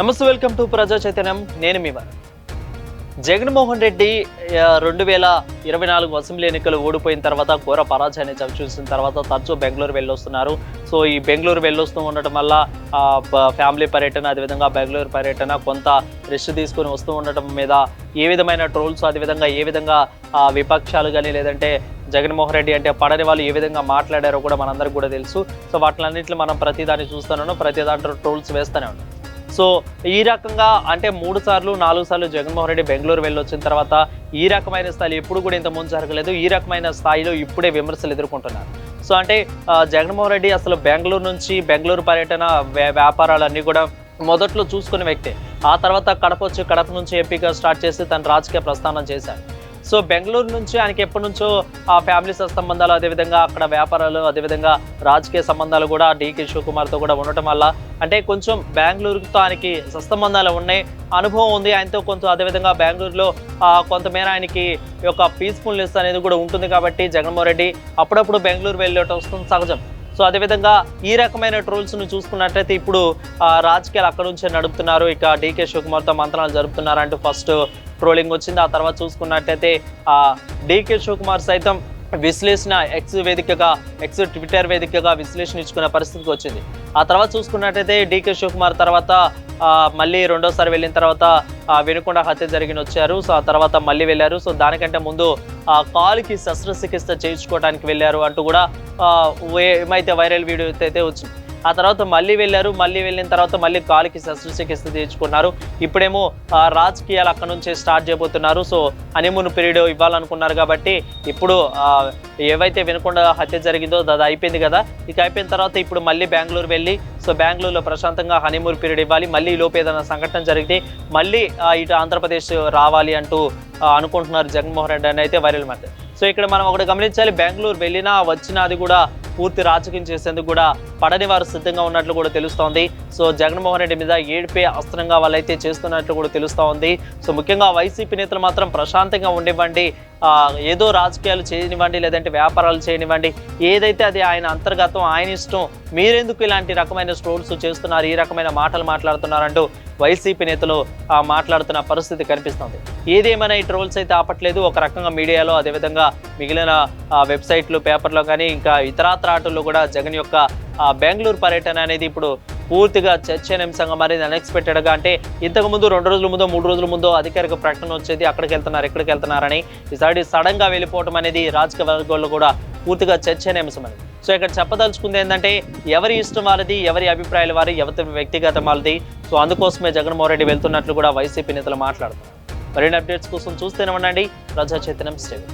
నమస్తే welcome to ప్రజా చైతన్యం. నేను మీ వారు జగన్మోహన్ రెడ్డి రెండు వేల ఇరవై నాలుగు అసెంబ్లీ ఎన్నికలు ఓడిపోయిన తర్వాత ఘోర పరాజయాన్ని చవిచూసిన తర్వాత తరచూ బెంగళూరు వెళ్ళొస్తున్నారు. సో ఈ బెంగళూరు వెళ్ళొస్తూ ఉండటం వల్ల ఫ్యామిలీ పర్యటన అదేవిధంగా బెంగళూరు పర్యటన కొంత రెస్ట్ తీసుకొని వస్తూ ఉండటం మీద ఏ విధమైన ట్రోల్స్ అదేవిధంగా ఏ విధంగా విపక్షాలు కానీ లేదంటే జగన్మోహన్ రెడ్డి అంటే పడని వాళ్ళు ఏ విధంగా మాట్లాడారో కూడా మనందరికీ కూడా తెలుసు. సో వాటిలన్నింటిలో మనం ప్రతి దాన్ని చూస్తున్నాను ప్రతి దాంట్లో ట్రోల్స్ వేస్తూనే ఉన్నాం. సో ఈ రకంగా అంటే మూడు సార్లు నాలుగు సార్లు జగన్మోహన్ రెడ్డి బెంగళూరు వెళ్ళొచ్చిన తర్వాత ఈ రకమైన స్థాయిలో ఎప్పుడు కూడా ఇంత ముందు జరగలేదు. ఈ రకమైన స్థాయిలో ఇప్పుడే విమర్శలు ఎదుర్కొంటున్నారు. సో అంటే జగన్మోహన్ రెడ్డి అసలు బెంగళూరు నుంచి బెంగళూరు పర్యటన వ్యా- వ్యాపారాలన్నీ కూడా మొదట్లో చూసుకునే వ్యక్తే. ఆ తర్వాత కడప వచ్చి కడప నుంచి ఎంపీగా స్టార్ట్ చేసి తన రాజకీయ ప్రస్థానం చేశారు. సో బెంగళూరు నుంచి ఆయనకి ఎప్పటి నుంచో ఆ ఫ్యామిలీ సంబంధాలు అదేవిధంగా అక్కడ వ్యాపారాలు అదేవిధంగా రాజకీయ సంబంధాలు కూడా డీకే శివకుమార్తో కూడా ఉండటం వల్ల అంటే కొంచెం బెంగళూరుతో ఆయనకి సత్సంబంధాలు ఉన్నాయి అనుభవం ఉంది. ఆయనతో కొంచెం అదేవిధంగా బెంగళూరులో కొంతమేర ఆయనకి యొక్క పీస్ఫుల్నెస్ అనేది కూడా ఉంటుంది కాబట్టి జగన్మోహన్ రెడ్డి అప్పుడప్పుడు బెంగళూరు వెళ్ళటం వస్తుంది సహజం. సో అదేవిధంగా ఈ రకమైన ట్రోల్స్ను చూసుకున్నట్లయితే ఇప్పుడు ఆ, రాజకీయాలు అక్కడ నుంచే నడుపుతున్నారు. ఇక డీకే శివకుమార్తో మంత్రాలు జరుపుతున్నారు అంటూ ఫస్ట్ ట్రోలింగ్ వచ్చింది. ఆ తర్వాత చూసుకున్నట్లయితే ఆ డీకే శివకుమార్ సైతం విశ్లేషణ ఎక్స్ వేదికగా ఎక్స్ ట్విట్టర్ వేదికగా విశ్లేషణ ఇచ్చుకునే పరిస్థితికి వచ్చింది. ఆ తర్వాత చూసుకున్నట్టయితే డీకే శివకుమార్ తర్వాత మళ్ళీ రెండోసారి వెళ్ళిన తర్వాత వెనుకొండ వినుకొండ హత్య జరిగిన వచ్చారు. సో ఆ తర్వాత మళ్ళీ వెళ్ళారు. సో దానికంటే ముందు ఆ కాలుకి శస్త్రచికిత్స చేయించుకోవడానికి వెళ్ళారు అంటూ కూడా ఏమైతే వైరల్ వీడియో అయితే వచ్చింది. ఆ తర్వాత మళ్ళీ వెళ్ళారు మళ్ళీ వెళ్ళిన తర్వాత మళ్ళీ కాలుకి శస్త్రచికిత్స తీర్చుకున్నారు. ఇప్పుడేమో రాజకీయాలు అక్కడ నుంచే స్టార్ట్ చేయబోతున్నారు. సో హనీమూన్ పీరియడ్ ఇవ్వాలనుకున్నారు కాబట్టి ఇప్పుడు ఏవైతే వినకుండా హత్య జరిగిందో అది అయిపోయింది కదా. ఇక అయిపోయిన తర్వాత ఇప్పుడు మళ్ళీ బెంగళూరు వెళ్ళి సో బెంగళూరులో ప్రశాంతంగా హనీమూన్ పీరియడ్ ఇవ్వాలి. మళ్ళీ ఈ లోపు ఏదైనా సంఘటన జరిగితే మళ్ళీ ఇటు ఆంధ్రప్రదేశ్ రావాలి అంటూ అనుకుంటున్నారు జగన్మోహన్ రెడ్డి అని అయితే వైరల్ మాట. సో ఇక్కడ మనం ఒకటి గమనించాలి బెంగళూరు వెళ్ళినా వచ్చినా అది కూడా పూర్తి రాజకీయం చేసేందుకు కూడా పడని వారు సిద్ధంగా ఉన్నట్లు కూడా తెలుస్తోంది. సో జగన్మోహన్ రెడ్డి మీద ఏడిపే అస్త్రంగా వాళ్ళైతే చేస్తున్నట్లు కూడా తెలుస్తోంది. సో ముఖ్యంగా వైసీపీ నేతలు మాత్రం ప్రశాంతంగా ఉండివ్వండి. ఏదో రాజకీయాలు చేయనివ్వండి లేదంటే వ్యాపారాలు చేయనివ్వండి ఏదైతే అది ఆయన అంతర్గతం ఆయన ఇష్టం మీరెందుకు ఇలాంటి రకమైన స్ట్రోల్స్ చేస్తున్నారు ఈ రకమైన మాటలు మాట్లాడుతున్నారంటూ వైసీపీ నేతలు మాట్లాడుతున్న పరిస్థితి కనిపిస్తుంది. ఏదేమైనా ఈ ట్రోల్స్ అయితే ఆపట్లేదు ఒక రకంగా మీడియాలో అదేవిధంగా మిగిలిన వెబ్సైట్లు పేపర్లో కానీ ఇంకా ఇతరాత్రాటల్లో కూడా జగన్ యొక్క బెంగళూరు పర్యటన అనేది ఇప్పుడు పూర్తిగా చర్చనీయాంశంగా మారింది అన్ఎక్స్పెక్టెడ్గా అంటే ఇంతకు ముందు రెండు రోజుల ముందో మూడు రోజుల ముందో అధికారిక ప్రకటన వచ్చేది అక్కడికి వెళ్తున్నారు ఎక్కడికి వెళ్తున్నారని. ఈసారి సడన్గా వెళ్ళిపోవడం అనేది రాజకీయ వర్గాల్లో కూడా పూర్తిగా చర్చనీయాంశం అనేది. సో ఇక్కడ చెప్పదలుచుకుంది ఏంటంటే ఎవరి ఇష్టం వారిది ఎవరి అభిప్రాయాలు వారి ఎవరి వ్యక్తిగత వాళ్ళది సో అందుకోసమే జగన్మోహన్ రెడ్డి వెళ్తున్నట్లు కూడా వైసీపీ నేతలు మాట్లాడుతున్నారు. మరిన్ని అప్డేట్స్ కోసం చూస్తూనే ఉండండి. ప్రజా చైతన్యం స్టేట్